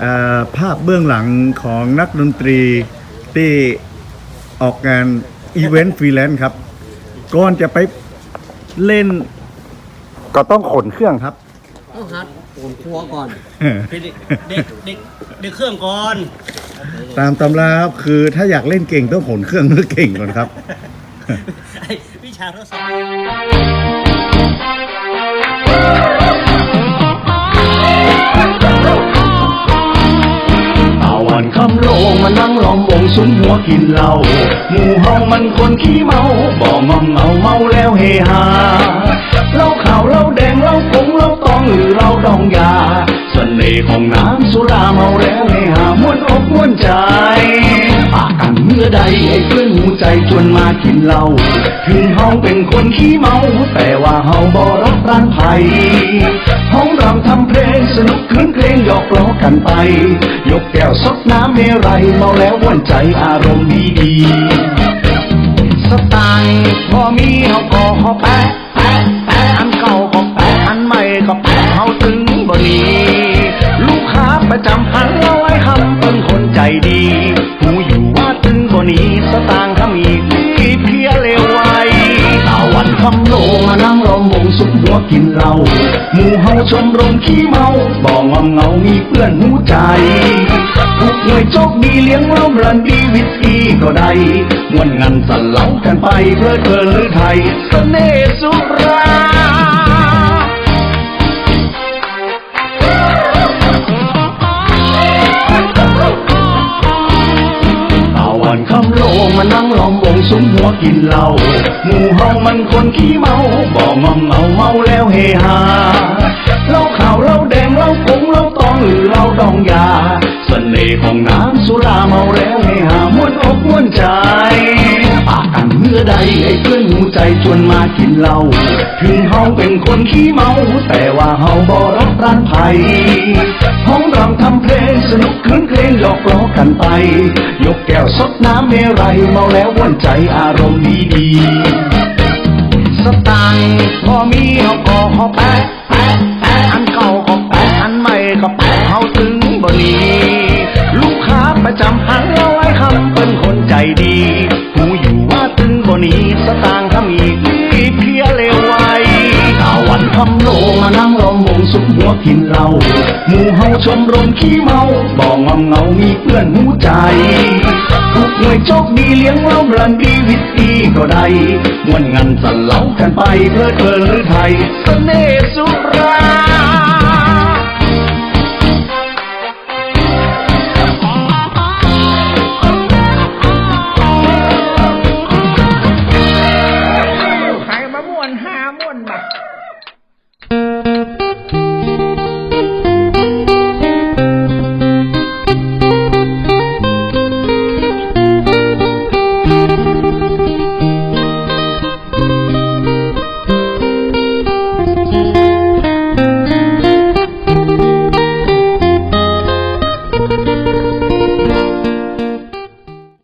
เอ่อภาพเบื้องหลังของนักดนตรีที่ออกงานอีเวนต์ฟรีแลนซ์ครับ ก่อนจะไปเล่นก็ต้องขนเครื่องครับ ต้องหัดโอนครัวก่อนเด็กเด็กเด็กเด็กเครื่องก่อนตามตำราครับคือถ้าอยากเล่นเก่งต้องขนเครื่องเพื่อเก่งก่อนครับไอ้วิชาทดสอบ สุมหัวกินเหล้าหมู่เฮามันคนขี้เมาบ่งอมเงาเมาแล้วเฮฮาเหล้าขาวเหล้าแดงเหล้าผงเหล้าตองหรือเหล้าดองยาเสน่ห์ของน้ำสุราเมาแล้วเฮฮามวนอกมวนใจปากกันเมื่อใดให้เพื่อน ใจชวนมากินเหล้าถึงเฮาเป็นคนขี้เมา แต่ว่าเฮาบ่รักร้านไผ่ห้องรำทำเพลงสนุกคืนเพลงหยอกล้อกันไป ยกแก้วซดน้ำเมรัยเมาแล้ววนใจอารมณ์ดีดีๆสไตล์พอมีเฮาก็เฮาแปะแปะแปะอันเก่าก็แปะอันใหม่ก็แปะเฮาถึงบ่นี้ เหล้าหมู่เฮาชมรมขี้เมาบ่งอมเงามีเพื่อนหูใจทุกหน่วยโชคดีเลี้ยงเหล้ารันดีวิสกี้ก็ได้มวนงันสั่นเหลากันไปเพลิดเพลินหรือไทยเสน่ห์สุราตาวันคำโลงมานั่งล้อ งสุมหัวกินเหล้าหมู่เฮามันคนขี้เมาบ่งอมเงาเมาแล้วเฮฮาเหล้าขาวเหล้าแดงเหล้าผงเหล้าตองหรือเหล้าดองยาเสน่ห์ของน้ำสุราเมาแล้วเฮฮามวนอกมวนใจปากกันเมื่อใดให้เพื่อนหูใจชวนมากินเหล้าถึงเฮาเป็นคนขี้เมา แต่ว่าเฮาบ่รักร้านไผ่ห้องรำทำเพลงสนุกคืน อกล้อกันไป ยกแก้วซดน้ำเมรัยเมาแล้วว่นใจอารมณ์ดีดีสตังพอมีเอาก็เฮาแปะแปะแปะ กินเหล้าหมู่เฮาชมรมขี้เมาบ่งอมเงามีเพื่อนหูใจทุกหน่วยโชคดีเลี้ยงเล้ารันดีวิตดีก็ได้มวนงันสั่นเหล้ากันไปเพื่อเพลินหรือไทยเสน่ห์สุรา